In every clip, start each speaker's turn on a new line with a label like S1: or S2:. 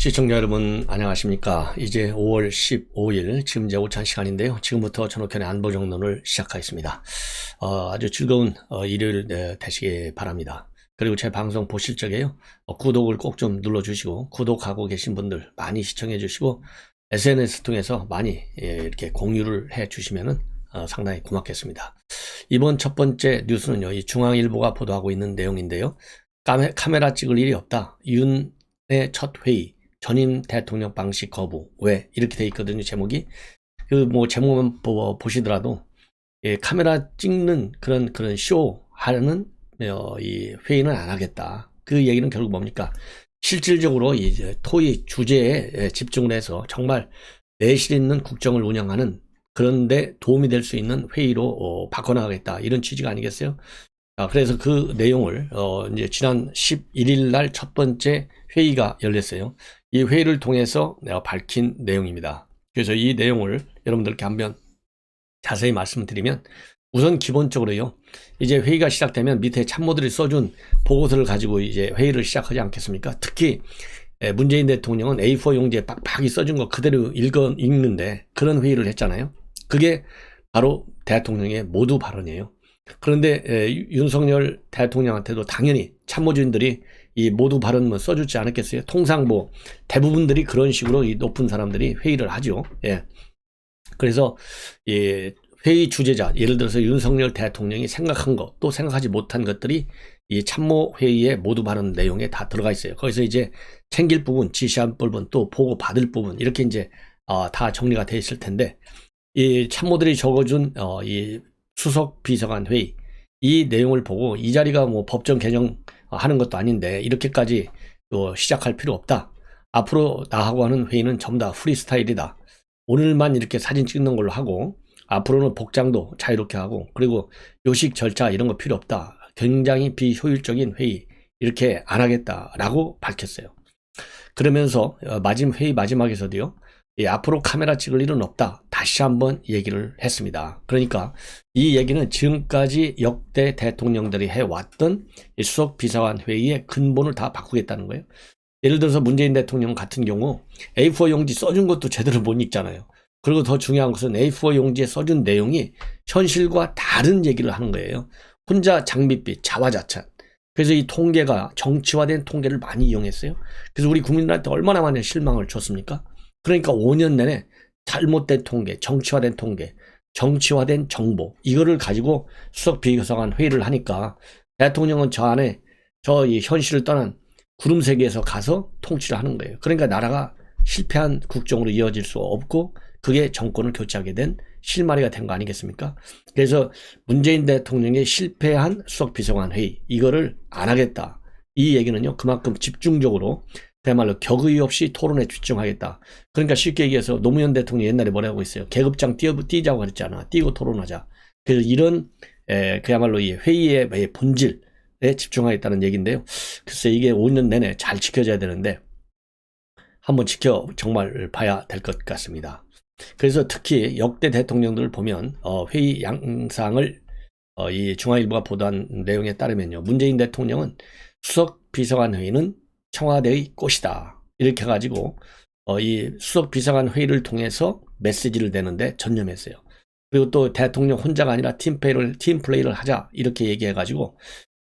S1: 시청자 여러분 안녕하십니까? 이제 5월 15일 지금 이제 오찬 시간인데요. 지금부터 전옥현의 안보정론을 시작하겠습니다. 어, 아주 즐거운 어, 일요일 네, 되시기 바랍니다. 그리고 제 방송 보실 적에요. 어, 구독을 꼭 좀 눌러주시고 구독하고 계신 분들 많이 시청해 주시고 SNS 통해서 많이 예, 이렇게 공유를 해 주시면은 어, 상당히 고맙겠습니다. 이번 첫 번째 뉴스는요 이 중앙일보가 보도하고 있는 내용인데요. 카메, 카메라 찍을 일이 없다. 윤의 첫 회의 전임 대통령 방식 거부. 왜? 이렇게 돼 있거든요, 제목이. 그, 뭐, 제목만 보, 보시더라도, 예, 카메라 찍는 그런, 그런 쇼 하는, 어, 이 회의는 안 하겠다. 그 얘기는 결국 뭡니까? 실질적으로 이제 토의 주제에 예, 집중을 해서 정말 내실 있는 국정을 운영하는 그런데 도움이 될 수 있는 회의로 어, 바꿔나가겠다. 이런 취지가 아니겠어요? 아, 그래서 그 내용을, 어, 이제 지난 11일 날 첫 번째 회의가 열렸어요. 이 회의를 통해서 내가 밝힌 내용입니다. 그래서 이 내용을 여러분들께 한번 자세히 말씀드리면 우선 기본적으로요. 이제 회의가 시작되면 밑에 참모들이 써준 보고서를 가지고 이제 회의를 시작하지 않겠습니까? 특히 문재인 대통령은 A4 용지에 빡빡이 써준 거 그대로 읽어, 읽는데 그런 회의를 했잖아요. 그게 바로 대통령의 모두 발언이에요. 그런데 윤석열 대통령한테도 당연히 참모진들이 이 모두 발언 뭐 써주지 않았겠어요? 통상 뭐 대부분들이 그런 식으로 이 높은 사람들이 회의를 하죠. 예. 그래서 이 회의 주제자 예를 들어서 윤석열 대통령이 생각한 것 또 생각하지 못한 것들이 이 참모 회의에 모두 발언 내용에 다 들어가 있어요. 거기서 이제 챙길 부분, 지시한 부분, 또 보고 받을 부분 이렇게 이제 어, 다 정리가 돼 있을 텐데 이 참모들이 적어준 어, 이 수석 비서관 회의 이 내용을 보고 이 자리가 뭐 법정 개정 하는 것도 아닌데 이렇게까지 또 시작할 필요 없다. 앞으로 나하고 하는 회의는 전부 다 프리스타일이다. 오늘만 이렇게 사진 찍는 걸로 하고 앞으로는 복장도 자유롭게 하고 그리고 요식 절차 이런 거 필요 없다. 굉장히 비효율적인 회의 이렇게 안 하겠다라고 밝혔어요. 그러면서 어, 마지막 회의 마지막에서도요. 예, 앞으로 카메라 찍을 일은 없다. 다시 한번 얘기를 했습니다. 그러니까 이 얘기는 지금까지 역대 대통령들이 해왔던 수석 비서관 회의의 근본을 다 바꾸겠다는 거예요. 예를 들어서 문재인 대통령 같은 경우 A4 용지 써준 것도 제대로 못 읽잖아요. 그리고 더 중요한 것은 A4 용지에 써준 내용이 현실과 다른 얘기를 하는 거예요. 혼자 장밋빛, 자화자찬. 그래서 이 통계가 정치화된 통계를 많이 이용했어요. 그래서 우리 국민들한테 얼마나 많은 실망을 줬습니까? 그러니까 5년 내내 잘못된 통계, 정치화된 통계, 정치화된 정보 이거를 가지고 수석 비서관 회의를 하니까 대통령은 저 안에 저 이 현실을 떠난 구름 세계에서 가서 통치를 하는 거예요. 그러니까 나라가 실패한 국정으로 이어질 수 없고 그게 정권을 교체하게 된 실마리가 된 거 아니겠습니까? 그래서 문재인 대통령의 실패한 수석 비서관 회의 이거를 안 하겠다. 이 얘기는요 그만큼 집중적으로 그야말로 격의 없이 토론에 집중하겠다. 그러니까 쉽게 얘기해서 노무현 대통령이 옛날에 뭐라고 했어요. 계급장 뛰어, 뛰자고 그랬잖아. 뛰고 토론하자. 그래서 이런 에, 그야말로 이 회의의 본질에 집중하겠다는 얘기인데요. 글쎄 이게 5년 내내 잘 지켜져야 되는데 한번 지켜 정말 봐야 될 것 같습니다. 그래서 특히 역대 대통령들을 보면 어, 회의 양상을 어, 이 중앙일보가 보도한 내용에 따르면요. 문재인 대통령은 수석 비서관 회의는 청와대의 꽃이다. 이렇게 해가지고 어, 이 수석 비서관 회의를 통해서 메시지를 내는데 전념했어요. 그리고 또 대통령 혼자가 아니라 팀플레이를, 팀플레이를 하자. 이렇게 얘기해가지고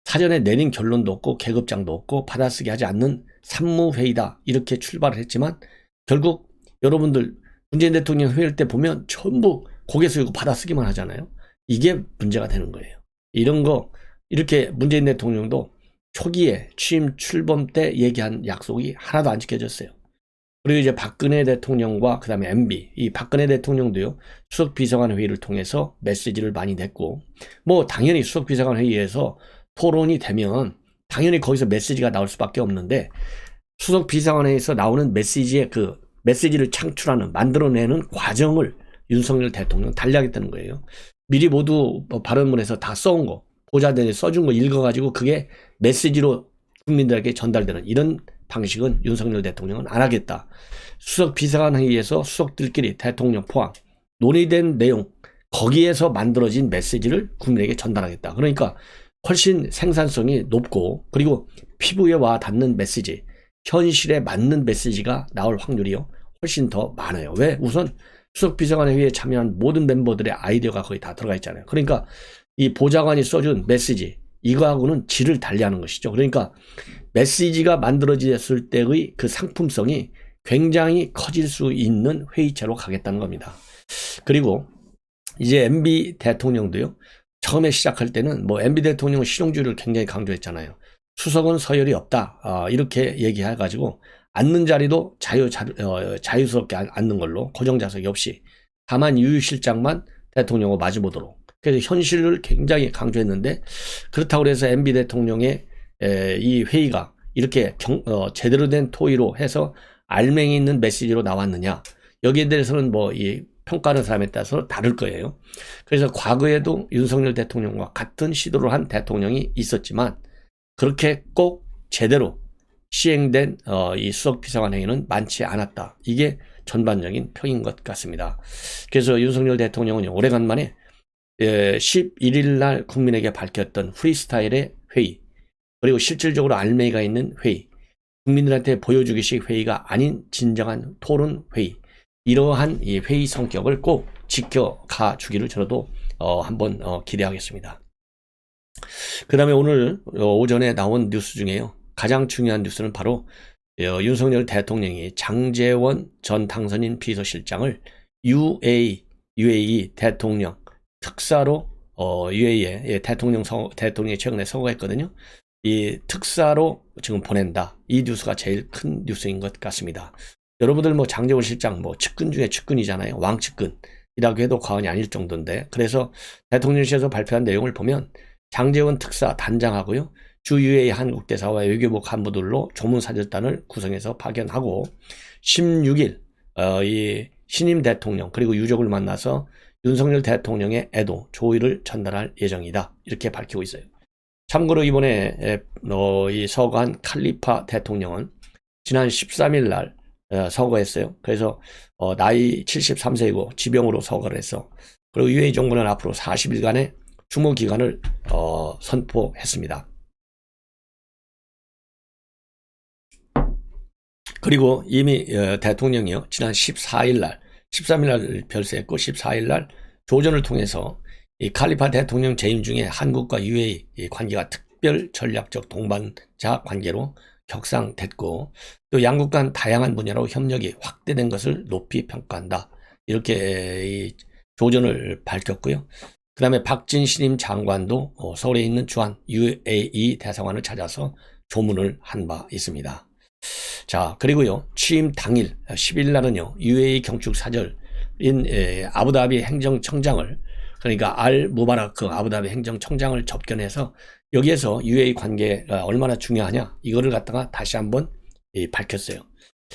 S1: 사전에 내린 결론도 없고 계급장도 없고 받아쓰기 하지 않는 산무회의다. 이렇게 출발을 했지만 결국 여러분들 문재인 대통령 회의할 때 보면 전부 고개 숙이고 받아쓰기만 하잖아요. 이게 문제가 되는 거예요. 이런 거 이렇게 문재인 대통령도 초기에 취임 출범 때 얘기한 약속이 하나도 안 지켜졌어요. 그리고 이제 박근혜 대통령과 그 다음에 MB, 이 박근혜 대통령도요, 수석 비서관 회의를 통해서 메시지를 많이 냈고, 뭐, 당연히 수석 비서관 회의에서 토론이 되면, 당연히 거기서 메시지가 나올 수밖에 없는데, 수석 비서관 회의에서 나오는 메시지의 그, 메시지를 창출하는, 만들어내는 과정을 윤석열 대통령 달리하겠다는 거예요. 미리 모두 뭐 발언문에서 다 써온 거, 보좌대에 써준 거 읽어가지고 그게 메시지로 국민들에게 전달되는 이런 방식은 윤석열 대통령은 안 하겠다. 수석 비서관 회의에서 수석들끼리 대통령 포함 논의된 내용 거기에서 만들어진 메시지를 국민에게 전달하겠다. 그러니까 훨씬 생산성이 높고 그리고 피부에 와 닿는 메시지 현실에 맞는 메시지가 나올 확률이요 훨씬 더 많아요. 왜? 우선 수석 비서관의 회의에 참여한 모든 멤버들의 아이디어가 거의 다 들어가 있잖아요. 그러니까 이 보좌관이 써준 메시지 이거하고는 질을 달리하는 것이죠. 그러니까 메시지가 만들어졌을 때의 그 상품성이 굉장히 커질 수 있는 회의체로 가겠다는 겁니다. 그리고 이제 MB 대통령도요. 처음에 시작할 때는 뭐 MB 대통령은 실용주의를 굉장히 강조했잖아요. 수석은 서열이 없다. 아, 이렇게 얘기해가지고 앉는 자리도 자유, 자유 어, 자유스럽게 앉는 걸로 고정 좌석이 없이 다만 유유 실장만 대통령과 마주보도록 그래서 현실을 굉장히 강조했는데 그렇다고 해서 MB 대통령의 에, 이 회의가 이렇게 경, 어, 제대로 된 토의로 해서 알맹이 있는 메시지로 나왔느냐 여기에 대해서는 뭐 이 평가하는 사람에 따라서 다를 거예요. 그래서 과거에도 윤석열 대통령과 같은 시도를 한 대통령이 있었지만 그렇게 꼭 제대로 시행된 어, 이 수석 비서관 회의는 많지 않았다. 이게 전반적인 평인 것 같습니다. 그래서 윤석열 대통령은 오래간만에 11일 예, 날 국민에게 밝혔던 프리스타일의 회의 그리고 실질적으로 알맹이가 있는 회의 국민들한테 보여주기식 회의가 아닌 진정한 토론 회의 이러한 이 회의 성격을 꼭 지켜가 주기를 저도 어, 한번 어, 기대하겠습니다. 그 다음에 오늘 어, 오전에 나온 뉴스 중에요. 가장 중요한 뉴스는 바로 어, 윤석열 대통령이 장재원 전 당선인 비서실장을 UAE, UAE 대통령 특사로 어, UAE에 예, 대통령 선 대통령이 최근에 선거했거든요. 이 특사로 지금 보낸다. 이 뉴스가 제일 큰 뉴스인 것 같습니다. 여러분들 뭐 장재원 실장 뭐 측근 중에 측근이잖아요. 왕측근이라고 해도 과언이 아닐 정도인데 그래서 대통령실에서 발표한 내용을 보면 장재원 특사 단장하고요. 주유의 한국 대사와 외교부 간부들로 조문사절단을 구성해서 파견하고 16일 어, 이 신임 대통령 그리고 유족을 만나서 윤석열 대통령의 애도 조의를 전달할 예정이다 이렇게 밝히고 있어요. 참고로 이번에 어, 이 서거한 칼리파 대통령은 지난 13일 날 어, 서거했어요. 그래서 어, 나이 73세이고 지병으로 서거를 했어. 그리고 UAE 정부는 앞으로 40일간의 추모 기간을 어, 선포했습니다. 그리고 이미 어, 대통령이요 지난 14일 날 13일 날 별세했고 14일 날 조전을 통해서 이 칼리파 대통령 재임 중에 한국과 UAE 관계가 특별 전략적 동반자 관계로 격상됐고 또 양국 간 다양한 분야로 협력이 확대된 것을 높이 평가한다. 이렇게 조전을 밝혔고요. 그 다음에 박진 신임 장관도 어, 서울에 있는 주한 UAE 대사관을 찾아서 조문을 한 바 있습니다. 자, 그리고요, 취임 당일, 10일 날은요, UAE 경축 사절인 아부다비 행정청장을, 그러니까 알 무바라크 아부다비 행정청장을 접견해서 여기에서 UAE 관계가 얼마나 중요하냐, 이거를 갖다가 다시 한번 밝혔어요.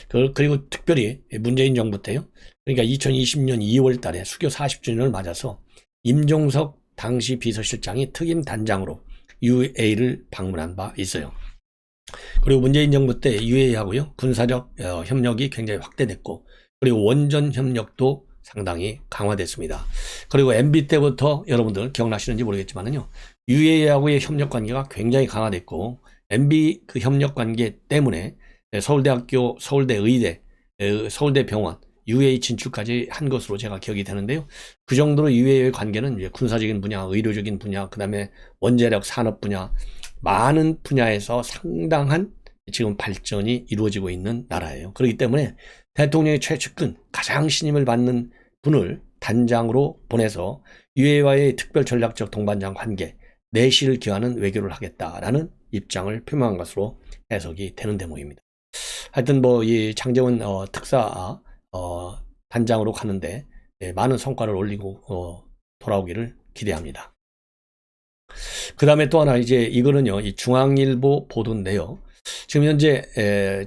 S1: 그, 그리고 특별히 문재인 정부 때요, 그러니까 2020년 2월 달에 수교 40주년을 맞아서 임종석 당시 비서실장이 특임 단장으로 UA를 방문한 바 있어요. 그리고 문재인 정부 때 UA하고요 군사적 어, 협력이 굉장히 확대됐고 그리고 원전 협력도 상당히 강화됐습니다. 그리고 MB 때부터 여러분들 기억나시는지 모르겠지만은요 UA하고의 협력 관계가 굉장히 강화됐고 MB 그 협력 관계 때문에 서울대학교, 서울대 의대, 서울대 병원, UA 진출까지 한 것으로 제가 기억이 되는데요. 그 정도로 UA의 관계는 이제 군사적인 분야, 의료적인 분야, 그 다음에 원자력 산업 분야, 많은 분야에서 상당한 지금 발전이 이루어지고 있는 나라예요. 그렇기 때문에 대통령의 최측근, 가장 신임을 받는 분을 단장으로 보내서 UA와의 특별 전략적 동반장 관계, 내실을 기하는 외교를 하겠다라는 입장을 표명한 것으로 해석이 되는 대목입니다. 하여튼 뭐 이 장재원 어, 특사 어, 단장으로 가는데 예, 많은 성과를 올리고 어, 돌아오기를 기대합니다. 그 다음에 또 하나 이제 이거는요, 이 중앙일보 보도인데요. 지금 현재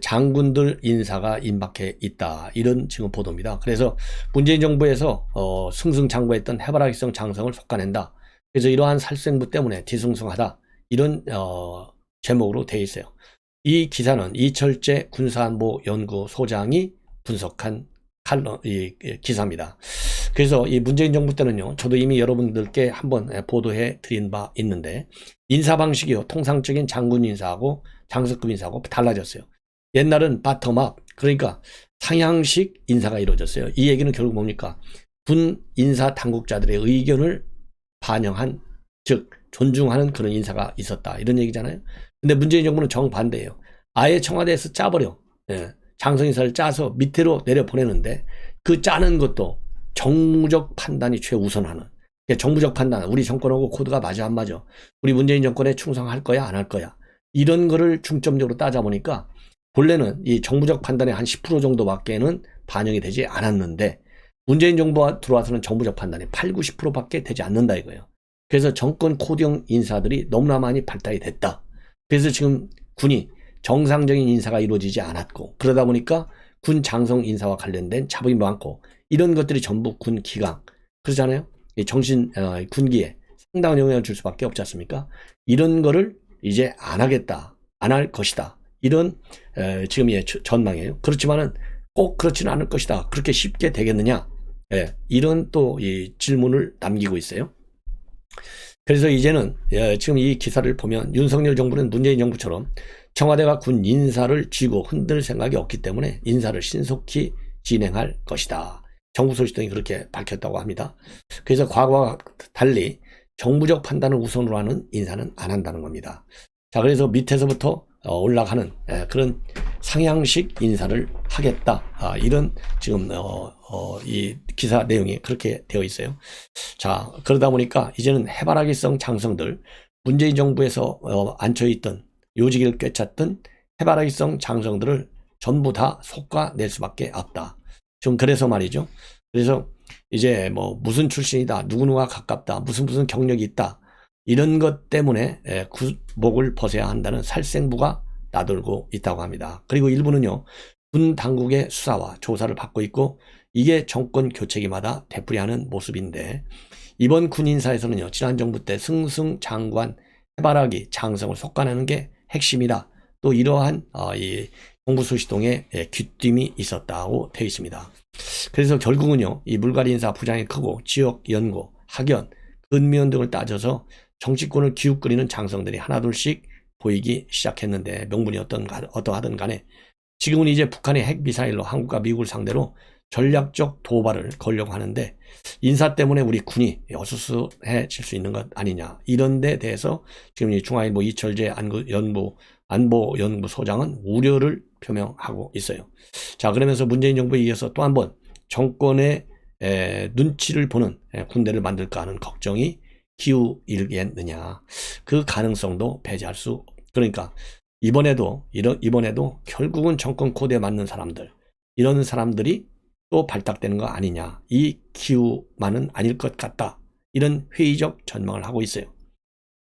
S1: 장군들 인사가 임박해 있다. 이런 지금 보도입니다. 그래서 문재인 정부에서 어, 승승장구했던 해바라기성 장성을 속아낸다. 그래서 이러한 살생부 때문에 뒤숭숭하다. 이런 어, 제목으로 되어 있어요. 이 기사는 이철재 군사안보 연구소장이 분석한 칼럼, 이 기사입니다. 그래서 이 문재인 정부 때는요, 저도 이미 여러분들께 한번 보도해 드린 바 있는데, 인사 방식이요, 통상적인 장군 인사하고 장석급 인사하고 달라졌어요. 옛날은 바텀업 그러니까 상향식 인사가 이루어졌어요. 이 얘기는 결국 뭡니까? 군 인사 당국자들의 의견을 반영한 즉 존중하는 그런 인사가 있었다 이런 얘기잖아요. 근데 문재인 정부는 정반대예요. 아예 청와대에서 짜버려. 예, 장성 인사를 짜서 밑으로 내려 보내는데 그 짜는 것도 정무적 판단이 최우선하는. 그러니까 정무적 판단. 우리 정권하고 코드가 맞아 안 맞아. 우리 문재인 정권에 충성할 거야 안 할 거야. 이런 거를 중점적으로 따져 보니까 본래는 이 정부적 판단의 한 10% 정도밖에는 반영이 되지 않았는데 문재인 정부가 들어와서는 정부적 판단이 8, 90%밖에 되지 않는다 이거예요. 그래서 정권 코드형 인사들이 너무나 많이 발달이 됐다. 그래서 지금 군이 정상적인 인사가 이루어지지 않았고 그러다 보니까 군 장성 인사와 관련된 자본이 많고 이런 것들이 전부 군 기강 그러잖아요. 이 정신 어, 군기에 상당한 영향을 줄 수밖에 없지 않습니까? 이런 거를 이제 안 하겠다, 안 할 것이다. 이런 에, 지금의 저- 전망이에요. 그렇지만은 꼭 그렇지는 않을 것이다. 그렇게 쉽게 되겠느냐? 예, 이런 또 이 질문을 남기고 있어요. 그래서 이제는 예, 지금 이 기사를 보면 윤석열 정부는 문재인 정부처럼 청와대가 군 인사를 쥐고 흔들 생각이 없기 때문에 인사를 신속히 진행할 것이다. 정부 소식통이 그렇게 밝혔다고 합니다. 그래서 과거와 달리 정부적 판단을 우선으로 하는 인사는 안 한다는 겁니다. 자, 그래서 밑에서부터 어, 올라가는 예, 그런 상향식 인사를 하겠다. 아, 이런 지금 어, 어, 이 기사 내용이 그렇게 되어 있어요. 자, 그러다 보니까 이제는 해바라기성 장성들 문재인 정부에서 어, 앉혀 있던 요직을 꿰찼던 해바라기성 장성들을 전부 다 속아낼 수밖에 없다. 지금 그래서 말이죠. 그래서 이제 뭐 무슨 출신이다, 누구누가 가깝다, 무슨 무슨 경력이 있다 이런 것 때문에 에, 구목을 벗어야 한다는 살생부가 나돌고 있다고 합니다. 그리고 일부는요 군 당국의 수사와 조사를 받고 있고 이게 정권 교체기마다 되풀이하는 모습인데 이번 군 인사에서는요 지난 정부 때 승승 장관 해바라기 장성을 속아내는 게 핵심이다. 또 이러한 어, 이 정부 소시동에 예, 귀띔이 있었다고 되어 있습니다. 그래서 결국은요 이 물갈이 인사 부장이 크고 지역 연고 학연 근미원 등을 따져서 정치권을 기웃거리는 장성들이 하나둘씩 보이기 시작했는데 명분이 어떤 어떠하든 간에 지금은 이제 북한의 핵미사일로 한국과 미국을 상대로 전략적 도발을 걸려고 하는데 인사 때문에 우리 군이 어수선해질 수 있는 것 아니냐 이런 데 대해서 지금 이 중앙일보 이철재 안구 연구 안보연구 소장은 우려를 표명하고 있어요. 자 그러면서 문재인 정부에 이어서 또 한 번 정권의 에, 눈치를 보는 에, 군대를 만들까 하는 걱정이 기우일겠느냐 그 가능성도 배제할 수 그러니까 이번에도 이런 이번에도 결국은 정권 코드에 맞는 사람들 이런 사람들이 또 발탁되는 거 아니냐. 이 기우만은 아닐 것 같다. 이런 회의적 전망을 하고 있어요.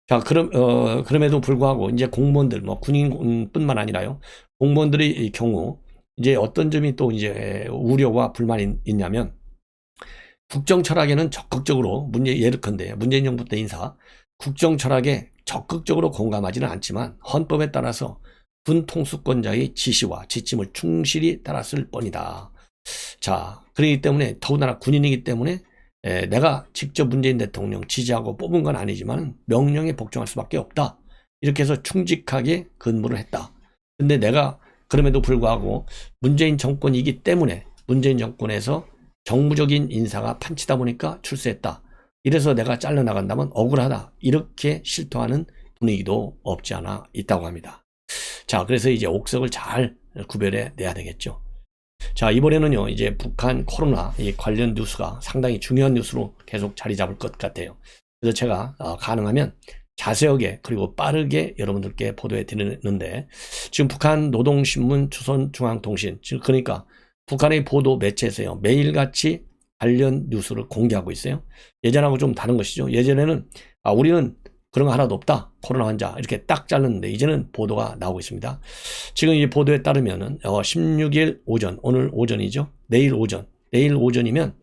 S1: 자 그럼 어, 그럼에도 불구하고 이제 공무원들 뭐 군인뿐만 아니라요. 공무원들의 경우 이제 어떤 점이 또 이제 우려와 불만이 있냐면 국정 철학에는 적극적으로 문제 예를컨대 문재인 정부 때 인사 국정 철학에 적극적으로 공감하지는 않지만 헌법에 따라서 군 통수권자의 지시와 지침을 충실히 따랐을 뿐이다. 자, 그렇기 때문에 더군다나 군인이기 때문에 에, 내가 직접 문재인 대통령 지지하고 뽑은 건 아니지만 명령에 복종할 수밖에 없다. 이렇게 해서 충직하게 근무를 했다. 근데 내가 그럼에도 불구하고 문재인 정권이기 때문에 문재인 정권에서 정무적인 인사가 판치다 보니까 출세했다. 이래서 내가 잘려나간다면 억울하다. 이렇게 실토하는 분위기도 없지 않아 있다고 합니다. 자, 그래서 이제 옥석을 잘 구별해 내야 되겠죠. 자, 이번에는요, 이제 북한 코로나 이 관련 뉴스가 상당히 중요한 뉴스로 계속 자리 잡을 것 같아요. 그래서 제가 어, 가능하면 자세하게 그리고 빠르게 여러분들께 보도해 드리는데 지금 북한 노동신문 조선중앙통신 즉 그러니까 북한의 보도 매체에서요 매일같이 관련 뉴스를 공개하고 있어요. 예전하고 좀 다른 것이죠. 예전에는 아 우리는 그런 거 하나도 없다. 코로나 환자 이렇게 딱 잘랐는데 이제는 보도가 나오고 있습니다. 지금 이 보도에 따르면은 어, 16일 오전 오늘 오전이죠. 내일 오전 내일 오전이면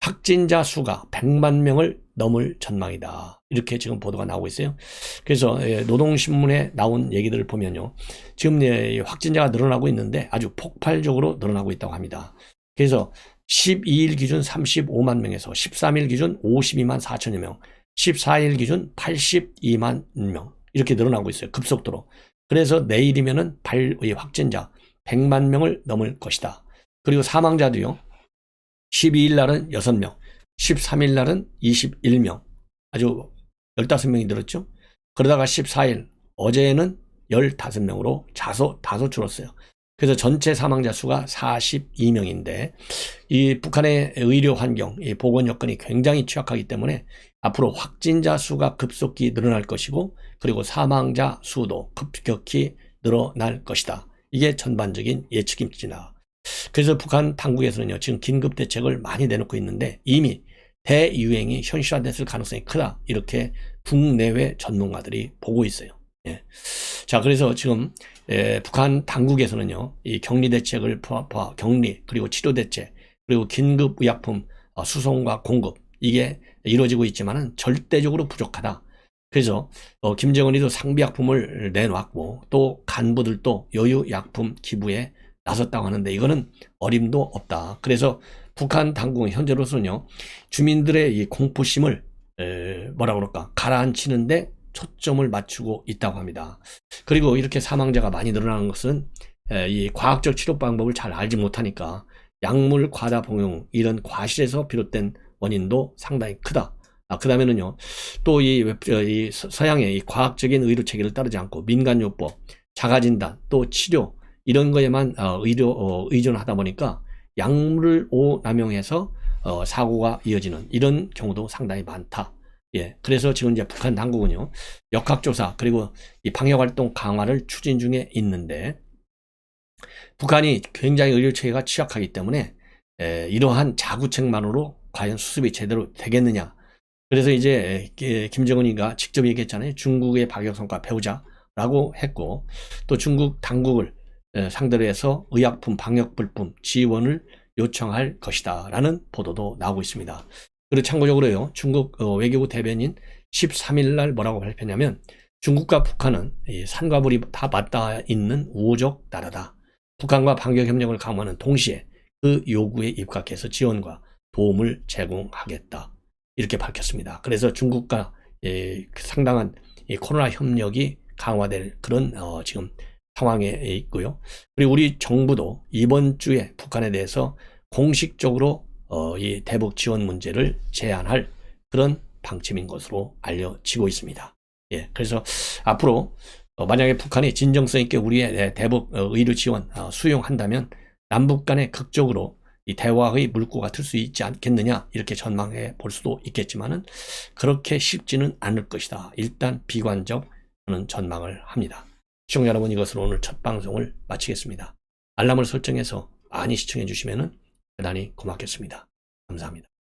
S1: 확진자 수가 100만 명을 넘을 전망이다. 이렇게 지금 보도가 나오고 있어요. 그래서 예, 노동신문에 나온 얘기들을 보면요. 지금 예, 확진자가 늘어나고 있는데 아주 폭발적으로 늘어나고 있다고 합니다. 그래서 12일 기준 35만 명에서 13일 기준 52만 4천여 명, 14일 기준 82만 명 이렇게 늘어나고 있어요. 급속도로. 그래서 내일이면은 발의 확진자 100만 명을 넘을 것이다. 그리고 사망자도요. 12일 날은 6명, 13일 날은 21명. 아주 15명이 늘었죠. 그러다가 14일 어제는 15명으로 자소 다소 줄었어요. 그래서 전체 사망자 수가 42명인데 이 북한의 의료 환경, 이 보건 여건이 굉장히 취약하기 때문에 앞으로 확진자 수가 급속히 늘어날 것이고 그리고 사망자 수도 급격히 늘어날 것이다. 이게 전반적인 예측입니다. 그래서 북한 당국에서는요, 지금 긴급 대책을 많이 내놓고 있는데 이미 대유행이 현실화됐을 가능성이 크다. 이렇게 국내외 전문가들이 보고 있어요. 예. 자, 그래서 지금 에, 북한 당국에서는요, 이 격리 대책을 포함, 격리 그리고 치료 대책 그리고 긴급 의약품 어, 수송과 공급 이게 이루어지고 있지만은 절대적으로 부족하다. 그래서 어, 김정은이도 상비약품을 내놨고 또 간부들도 여유약품 기부에 나섰다고 하는데 이거는 어림도 없다. 그래서 북한 당국은 현재로서는요 주민들의 이 공포심을 에, 뭐라 그럴까 가라앉히는데 초점을 맞추고 있다고 합니다. 그리고 이렇게 사망자가 많이 늘어나는 것은 에, 이 과학적 치료 방법을 잘 알지 못하니까 약물 과다 복용 이런 과실에서 비롯된 원인도 상당히 크다. 아, 그 다음에는요, 또 이, 이 서양의 이 과학적인 의료 체계를 따르지 않고 민간요법, 자가진단, 또 치료, 이런 거에만 어, 의료, 어, 의존하다 보니까 약물을 오남용해서 어, 사고가 이어지는 이런 경우도 상당히 많다. 예. 그래서 지금 이제 북한 당국은요, 역학조사, 그리고 이 방역활동 강화를 추진 중에 있는데, 북한이 굉장히 의료체계가 취약하기 때문에, 에, 이러한 자구책만으로 과연 수습이 제대로 되겠느냐. 그래서 이제 김정은이가 직접 얘기했잖아요. 중국의 방역 성과 배우자라고 했고 또 중국 당국을 상대로 해서 의약품 방역 불품 지원을 요청할 것이다 라는 보도도 나오고 있습니다. 그리고 참고적으로요. 중국 어, 외교부 대변인 13일 날 뭐라고 발표냐면 중국과 북한은 산과 불이 다 맞닿아 있는 우호적 나라다. 북한과 방역 협력을 강화하는 동시에 그 요구에 입각해서 지원과 도움을 제공하겠다. 이렇게 밝혔습니다. 그래서 중국과 예, 상당한 코로나 협력이 강화될 그런 어, 지금 상황에 있고요. 그리고 우리 정부도 이번 주에 북한에 대해서 공식적으로 어, 이 대북 지원 문제를 제안할 그런 방침인 것으로 알려지고 있습니다. 예, 그래서 앞으로 어, 만약에 북한이 진정성 있게 우리의 대북 어, 의료 지원 어, 수용한다면 남북 간에 극적으로 이 대화의 물꼬가 틀 수 있지 않겠느냐 이렇게 전망해 볼 수도 있겠지만은 그렇게 쉽지는 않을 것이다. 일단 비관적 저는 전망을 합니다. 시청자 여러분 이것으로 오늘 첫 방송을 마치겠습니다. 알람을 설정해서 많이 시청해 주시면 대단히 고맙겠습니다. 감사합니다.